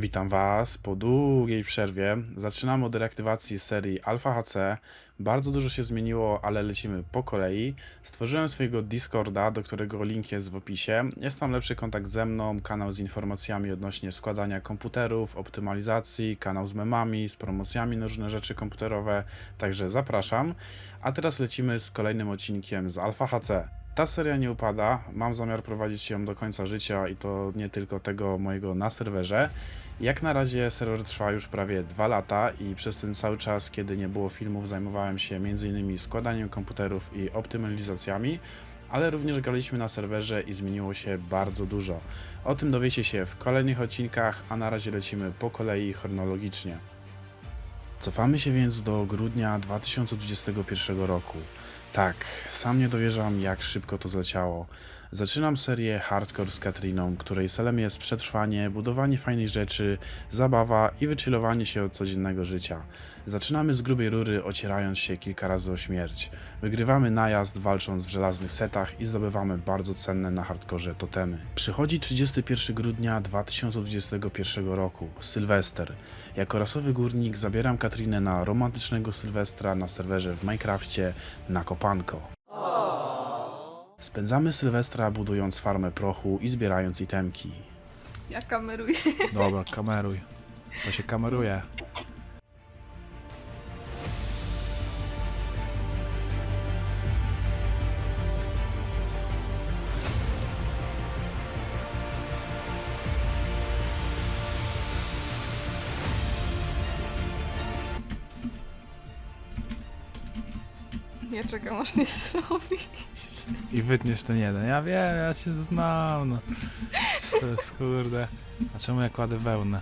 Witam Was po długiej przerwie. Zaczynamy od reaktywacji serii Alpha HC. Bardzo dużo się zmieniło, ale lecimy po kolei. Stworzyłem swojego Discorda, do którego link jest w opisie. Jest tam lepszy kontakt ze mną, kanał z informacjami odnośnie składania komputerów, optymalizacji, kanał z memami, z promocjami na różne rzeczy komputerowe, także zapraszam. A teraz lecimy z kolejnym odcinkiem z Alpha HC. Ta seria nie upada, mam zamiar prowadzić ją do końca życia i to nie tylko tego mojego na serwerze. Jak na razie serwer trwa już prawie 2 lata i przez ten cały czas, kiedy nie było filmów, zajmowałem się m.in. składaniem komputerów i optymalizacjami, ale również graliśmy na serwerze i zmieniło się bardzo dużo. O tym dowiecie się w kolejnych odcinkach, a na razie lecimy po kolei chronologicznie. Cofamy się więc do grudnia 2021 roku. Tak, sam nie dowierzam, jak szybko to zleciało. Zaczynam serię Hardcore z Katriną, której celem jest przetrwanie, budowanie fajnych rzeczy, zabawa i wychillowanie się od codziennego życia. Zaczynamy z grubej rury, ocierając się kilka razy o śmierć. Wygrywamy najazd, walcząc w żelaznych setach i zdobywamy bardzo cenne na hardkorze totemy. Przychodzi 31 grudnia 2021 roku, Sylwester. Jako rasowy górnik zabieram Katrinę na romantycznego Sylwestra na serwerze w Minecrafcie na Kopanko. Spędzamy Sylwestra budując farmę prochu i zbierając itemki. Ja kameruję. Dobra, kameruj. To się kameruje. Czekam aż nie zrobi. I wytniesz ten jeden. Ja wiem, ja cię znam. No. Przecież To jest kurde. A czemu ja kładę wełnę?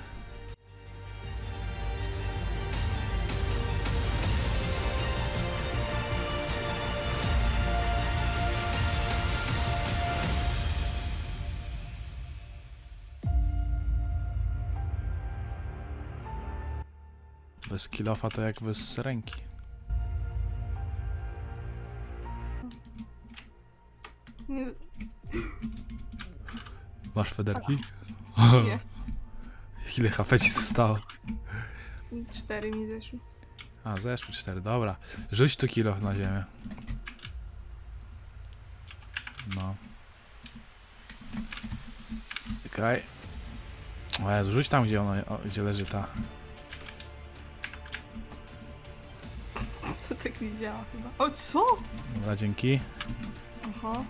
Bez kilofa to jak bez ręki. Nie, Masz federki? nie. Ile HP ci zostało? Cztery mi zeszły. A, zeszły cztery, dobra. Rzuć tu kilo na ziemię. No. Czekaj. O Jezu, rzuć tam, gdzie, ono, o, gdzie leży ta. To tak nie działa chyba. O co? Dobra, dzięki. Aha.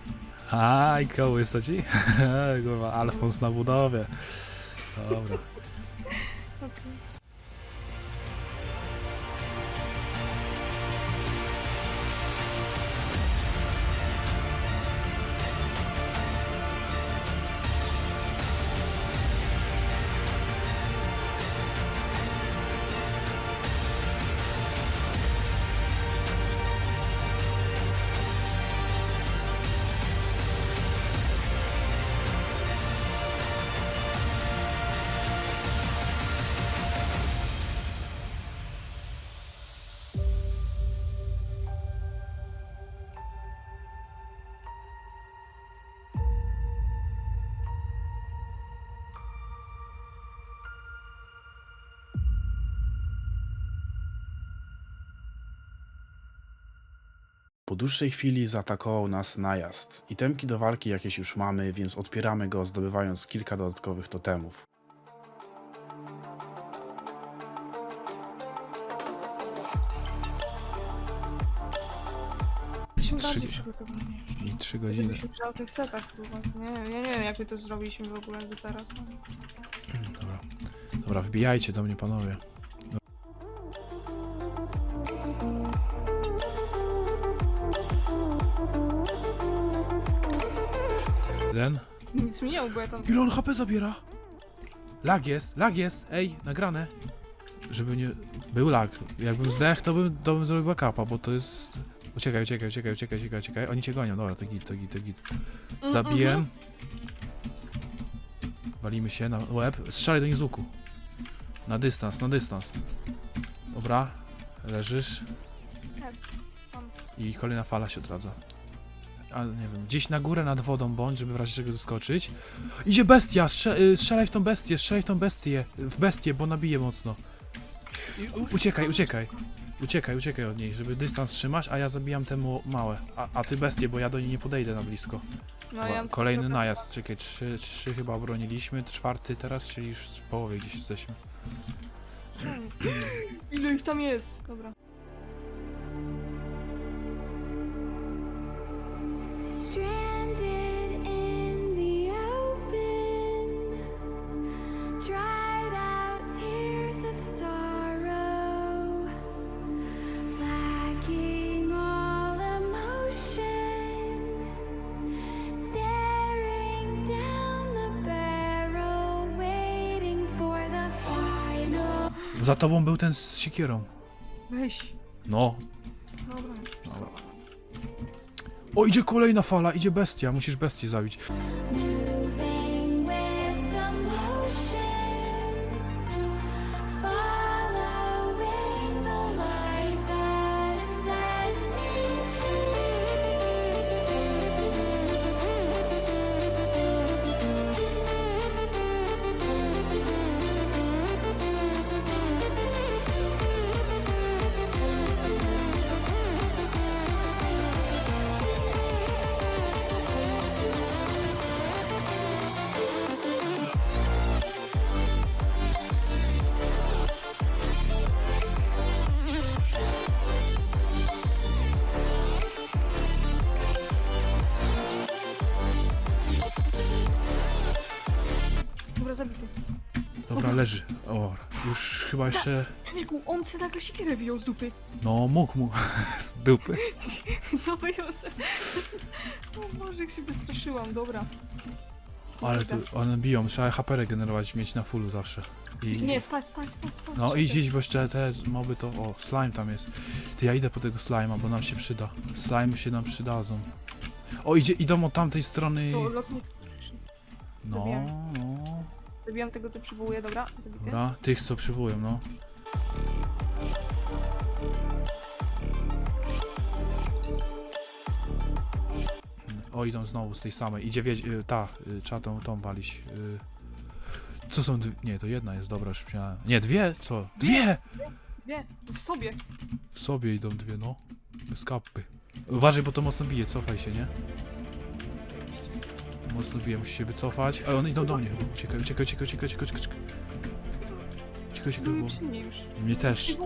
Aj, kołysa ci? Kurwa, Alfons na budowie. Dobra. Po dłuższej chwili zaatakował nas najazd. Itemki do walki jakieś już mamy, więc odpieramy go zdobywając kilka dodatkowych totemów. Jesteśmy Trzy- bardziej przygotowani. I trzy godziny. Setach chyba. Nie, ja nie wiem jak my to zrobiliśmy w ogóle teraz. Dobra. Dobra, wbijajcie do mnie, panowie. Mów, bo ja tam... Ile on HP zabiera? Lag jest, lag jest, ej, nagrane. Żeby nie... Był lag. Jakbym zdech, to bym, to bym zrobił backupa, bo to jest... Uciekaj, uciekaj, uciekaj, uciekaj, uciekaj, uciekaj. Oni cię gonią, dobra, to git, to git, to git. Mm, Zabiję. mhm. Walimy się na łeb. Strzelaj do nich z łuku. Na dystans, na dystans. Dobra, leżysz i kolejna fala się odradza. A nie wiem, gdzieś na górę nad wodą bądź, żeby w razie czego zeskoczyć. Idzie bestia, strze y, strzelaj w tą bestię, strzelaj w tą bestię, w bestię, bo nabije mocno. I, uciekaj, uciekaj. Uciekaj, uciekaj od niej, żeby dystans trzymać, a ja zabijam temu małe. A, a ty bestię, bo ja do niej nie podejdę na blisko. No, ja Kolejny najazd, czekaj, trzy, trzy chyba obroniliśmy, czwarty teraz, czyli już w połowie gdzieś jesteśmy. Ile ich tam jest? Dobra. Za tobą był ten z siekierą. Weź. No. Dobra. O, idzie kolejna fala, idzie bestia, musisz bestię zabić. Leży. O, już chyba jeszcze... Człowieku, on se nagle siekierę wyjął z dupy. No, mógł mu z dupy. No wyjął se. O Boże, jak się wystraszyłam, dobra. Ale tu, one biją, trzeba HP regenerować, mieć na fullu zawsze. I, Nie, spać, spać, spać, spać. No idź, idź, bo jeszcze te moby to... O, slime tam jest. Ty, ja idę po tego slime'a, bo nam się przyda. Slime się nam przydadzą. O, idzie, idą od tamtej strony... To lotnik. No, no. Zabijam tego, co przywołuje, dobra? Zabity. Dobra, tych co przywołują, no. O, idą znowu z tej samej. Idzie wiedź... y, ta, y, trzeba tą, tą walić. y. Co są dwie? Nie, to jedna jest, dobra, już myślałem. Nie, dwie? Co? Dwie! Nie, w sobie. W sobie idą dwie, no. Bez kapy. Uważaj, bo to mocno bije, cofaj się, nie? Musisz się wycofać. A one idą do mnie. Uciekaj, uciekaj, uciekaj, uciekaj, uciekaj, uciekaj. Uciekaj, uciekaj, Były bo... przy mnie już. Mnie też. Przy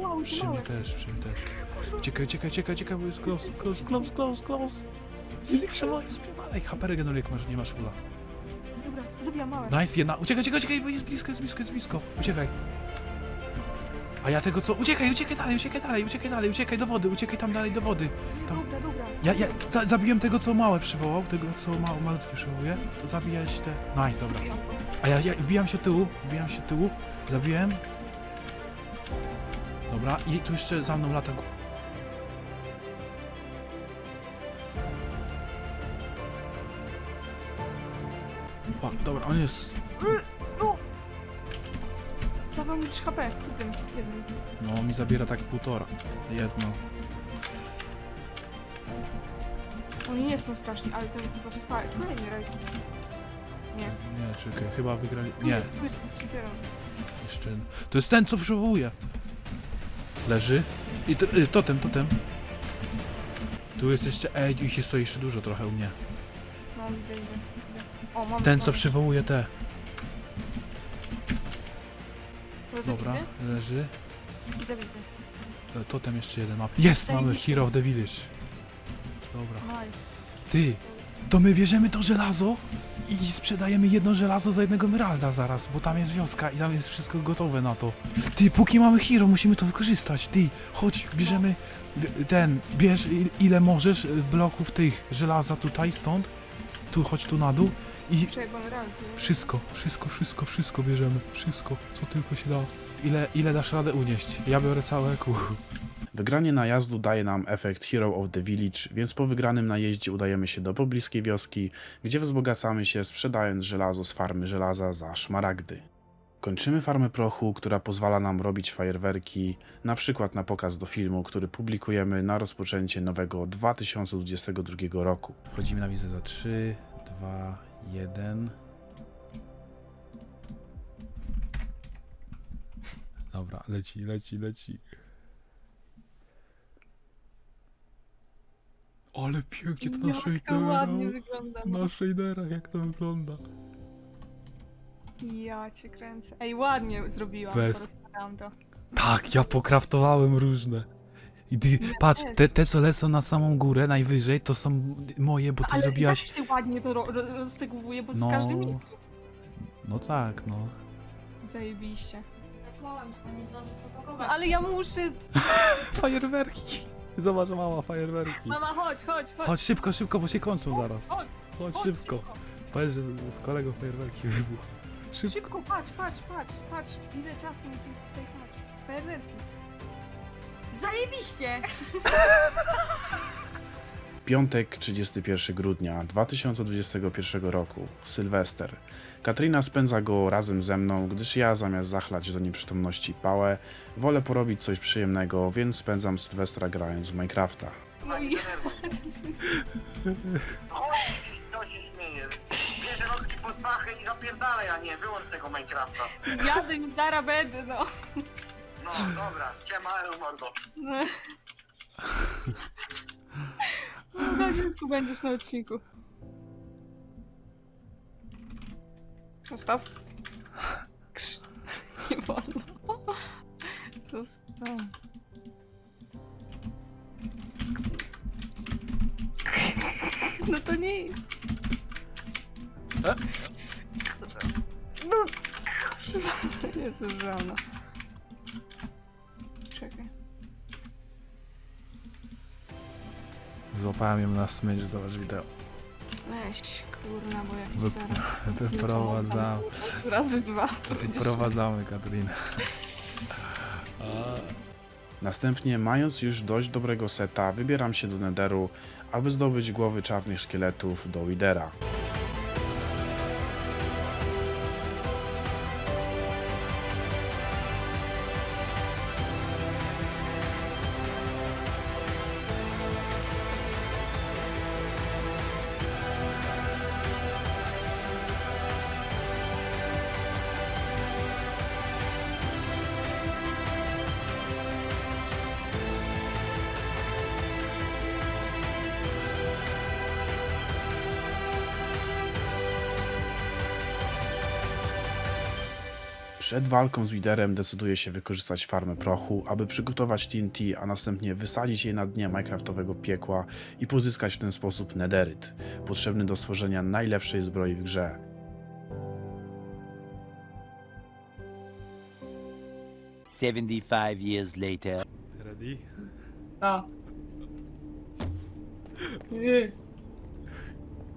mnie też, przy mnie też. Uciekaj, uciekaj, uciekaj, uciekaj, bo jest close, close, close, close, close. Nie przełaj, spiewalej. HP regeneruje, jak masz, nie masz fula. Dobra, zabijam małe. Nice, jedna. Uciekaj, uciekaj, uciekaj, bo jest blisko, jest blisko, jest blisko. Uciekaj. A ja tego co? Uciekaj, uciekaj dalej, uciekaj dalej, uciekaj dalej, uciekaj do wody, uciekaj tam dalej do wody. Tam. Dobra, dobra. Ja, ja za, zabiłem tego, co małe przywołał, tego, co ma, malutkie przywołuje. Zabijać te... Nice, dobra. A ja, ja wbijam się tyłu, wbijam się tyłu, zabiłem. Dobra, i tu jeszcze za mną lata... Fuck, dobra, on jest... No! Zabrał mi 3 HP. Tym, jednym. No, mi zabiera tak półtora. Jedno. Oni nie są straszni, ale ten chyba spa... Kolejny rajd. Nie. Nie, czekaj, chyba wygrali... Nie, jest, super. jeszcze... To jest ten, co przywołuje. Leży. I to, y, totem, totem. Tu jest jeszcze... Ej, ich jest to jeszcze dużo trochę u mnie. No, widzę, widzę. O, mam Ten, co mam. przywołuje te. Dobra, leży. I zabity. E, Totem jeszcze jeden ma. Jest, mamy Zajebiście. Hero of the Village. Dobra. Nice. Ty, to my bierzemy to żelazo i sprzedajemy jedno żelazo za jednego emeralda zaraz, bo tam jest wioska i tam jest wszystko gotowe na to. Ty, póki mamy Hero, musimy to wykorzystać. Ty, chodź, bierzemy b- ten, bierz il- ile możesz bloków tych żelaza tutaj, stąd. Tu, chodź tu na dół i realki? Wszystko, wszystko, wszystko, wszystko bierzemy. Wszystko, co tylko się da. Ile, ile dasz radę unieść? Ja biorę całe kół. Wygranie najazdu daje nam efekt Hero of the Village, więc po wygranym najeździe udajemy się do pobliskiej wioski, gdzie wzbogacamy się sprzedając żelazo z farmy żelaza za szmaragdy. Kończymy farmę prochu, która pozwala nam robić fajerwerki, na przykład na pokaz do filmu, który publikujemy na rozpoczęcie nowego 2022 roku. Wchodzimy na wizę za 3, 2, 1. Dobra, leci, leci, leci. Ale pięknie to na Jak to shaderach. ładnie wygląda. No. Na shaderach jak to wygląda. Ja cię kręcę. Ej, ładnie zrobiłam, Bez- to. Tak, ja pokraftowałem różne. I ty, patrz, te, te co lecą na samą górę, najwyżej, to są moje, bo ty Ale zrobiłaś... jak się ładnie to ro ro roztegowuje, bo No. z każdym miejscu. No tak, no. Zajebiście. To nie zdążysz No, popakować. ale ja muszę... Fajerwerki. Zobacz, mała fajerwerki. Mama, chodź, chodź, chodź. Chodź szybko, szybko, bo się kończą Chodź, zaraz. Chodź, Chodź chodź, szybko. Powiedz, że z z kolegą fajerwerki wybuchły. Szybko. Szybko, patrz, patrz, patrz, patrz. Ile czasu mi tu tutaj patrz. Fajerwerki. Zajebiście! Piątek, 31 grudnia 2021 roku, Sylwester. Katrina spędza go razem ze mną, gdyż ja zamiast zachlać do nieprzytomności pałę, wolę porobić coś przyjemnego, więc spędzam Sylwestra grając w Minecrafta. No i Chodź, to się śmieje. Bierze Roxy pod pachę i zapierdalaj, a nie, wyłącz tego Minecrafta. jadę i zaraz będę, no. No, dobra, ciema, mordo. No. Tak, tu będziesz na odcinku. Zostaw. Krz. Nie wolno. Zostaw. No to nic. E? No. Jezu, żona. Czekaj. Złapałem ją na smycz, zobacz wideo. Weź, kurna, bo jak ci Wy- zaraz... Razy dwa. wyprowadzamy Katrinę. Następnie, mając już dość dobrego seta, wybieram się do Netheru, aby zdobyć głowy czarnych szkieletów do Widera. Przed walką z Widerem decyduje się wykorzystać farmę prochu, aby przygotować TNT, a następnie wysadzić je na dnie Minecraftowego piekła i pozyskać w ten sposób nederyt, potrzebny do stworzenia najlepszej zbroi w grze. Seventy-five years later. Ready? A. Nie.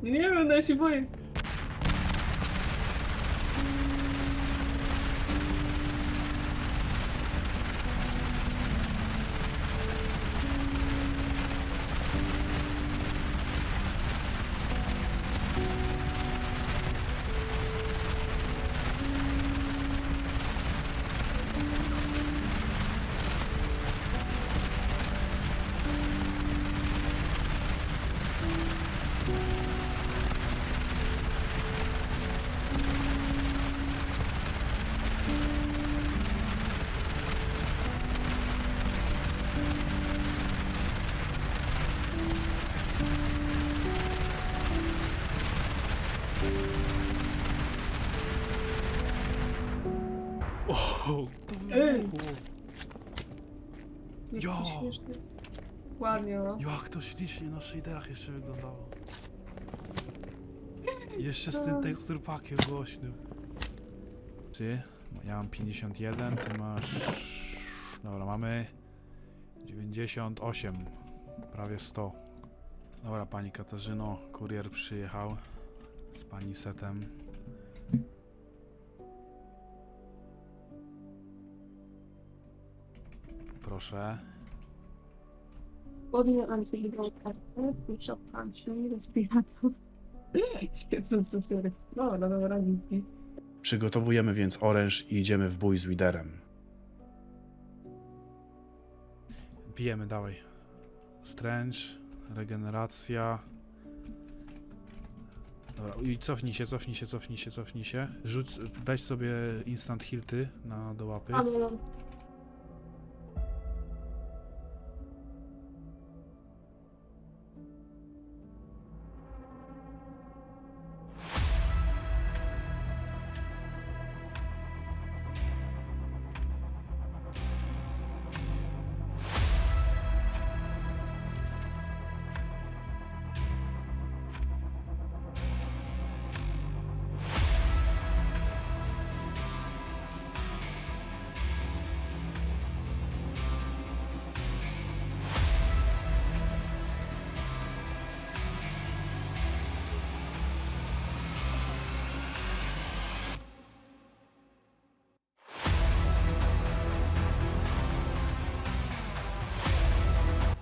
Nie ja się boję. Śmiesznie. Ładnie, no. Jak to ślicznie na shaderach jeszcze wyglądało. Jeszcze z tym teksturpakiem głośnym. Ty? Ja mam 51, ty masz... Dobra, mamy 98, prawie 100. Dobra, pani Katarzyno, kurier przyjechał z pani setem. Proszę. Podjąłem się drugą kartę, wyszopam się, respirator. Świecący sery. Dobra, dobra, dzięki. Przygotowujemy więc oręż i idziemy w bój z Widerem. Bijemy dalej. Stręcz, regeneracja. Dobra, i cofnij się, cofnij się, cofnij się, cofnij się. Rzuć, weź sobie instant hilty na do łapy. A no, no.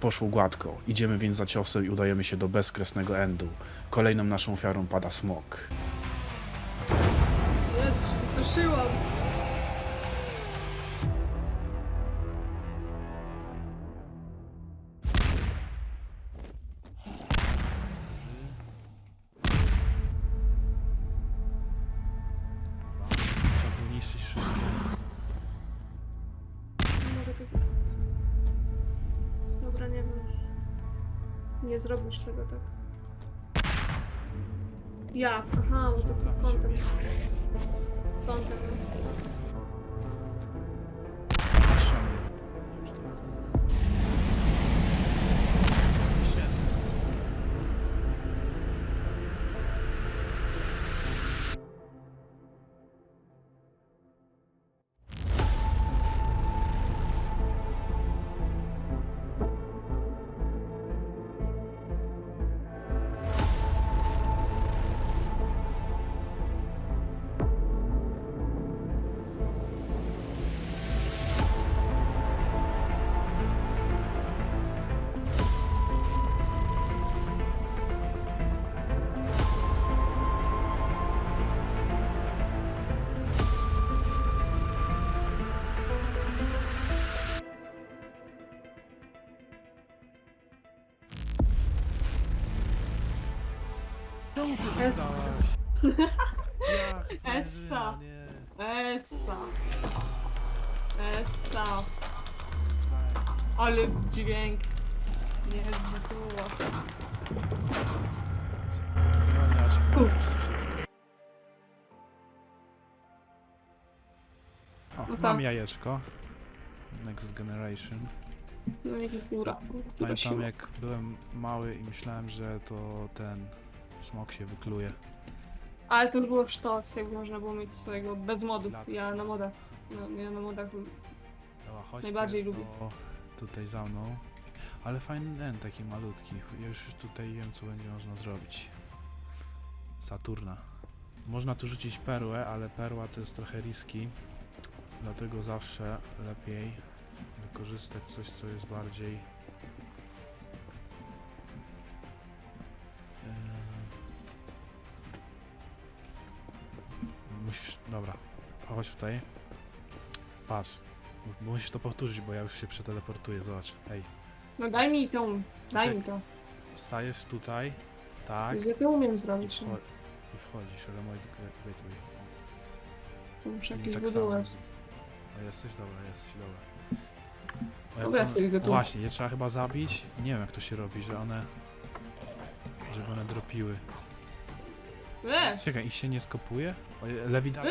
Poszło gładko. Idziemy więc za ciosem i udajemy się do bezkresnego endu. Kolejną naszą ofiarą pada smok. Ja się Nie zrobisz tego tak. Ja, aha, bo to kątem. Kątem. Ty Es- dostałaś? Essa. nie. Essa. Essa. Ale dźwięk. Nie zbytuło. No nie, aż w Uf. wszystko. O, No mam tam. jajeczko. Next Generation. No góra. Która Pamiętam jak byłem mały i myślałem, że to ten smok się wykluje. Ale to było sztos, jakby można było mieć swojego bez modów. Lat. Ja na modach. No, ja na modach. Dobra, chodź Najbardziej lubię. tutaj za mną. Ale fajny ten, taki malutki. Ja już tutaj wiem, co będzie można zrobić. Saturna. Można tu rzucić perłę, ale perła to jest trochę riski. Dlatego zawsze lepiej wykorzystać coś, co jest bardziej... Dobra. Chodź tutaj. Patrz. Musisz to powtórzyć, bo ja już się przeteleportuję. Zobacz. Ej. No daj mi tą. Daj Czek- mi to. Stajesz tutaj. Tak. Ja to umiem I, zrobić. no. wcho- I wchodzisz, ale mój gateway. Muszę I jakiś tak. O, jesteś dobra, jesteś dobra. O, jak Dobra, one- sobie go tu. Właśnie, je trzeba chyba zabić. Nie wiem jak to się robi, że one... Żeby one dropiły. E! Czekaj, ich się nie skopuje? O, je- Lewita...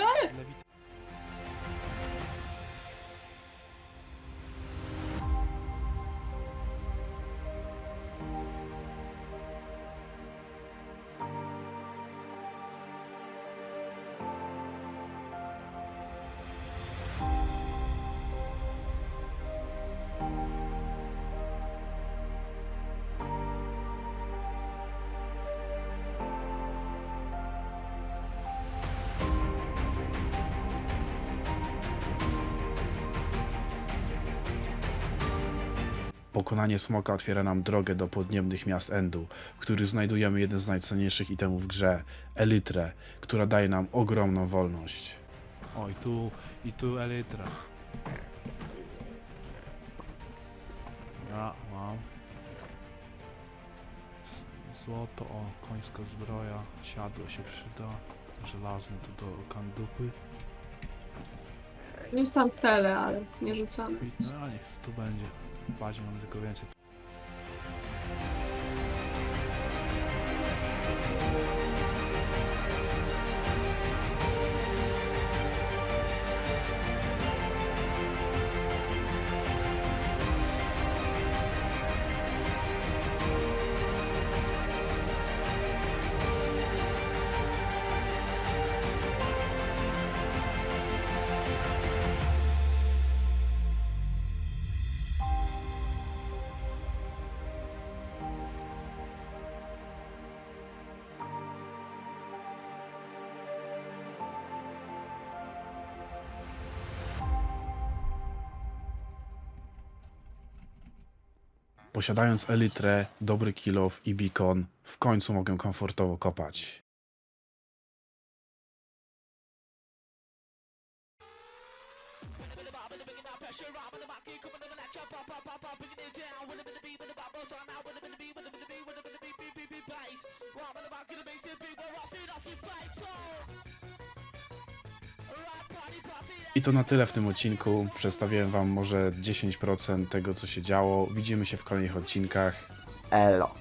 Pokonanie smoka otwiera nam drogę do podniebnych miast Endu, w których znajdujemy jeden z najcenniejszych itemów w grze, Elytrę, która daje nam ogromną wolność. O, i tu, i tu elytra. Ja mam. Złoto, o, końska zbroja, siadło się przyda. Żelazny tu do kandupy. Jest tam tele, ale nie rzucamy. No, a niech tu będzie. Bazie mamy tylko więcej. Posiadając elytrę, dobry kilof i beacon, w końcu mogę komfortowo kopać. I to na tyle w tym odcinku. Przedstawiłem Wam może 10% tego, co się działo. Widzimy się w kolejnych odcinkach. Elo.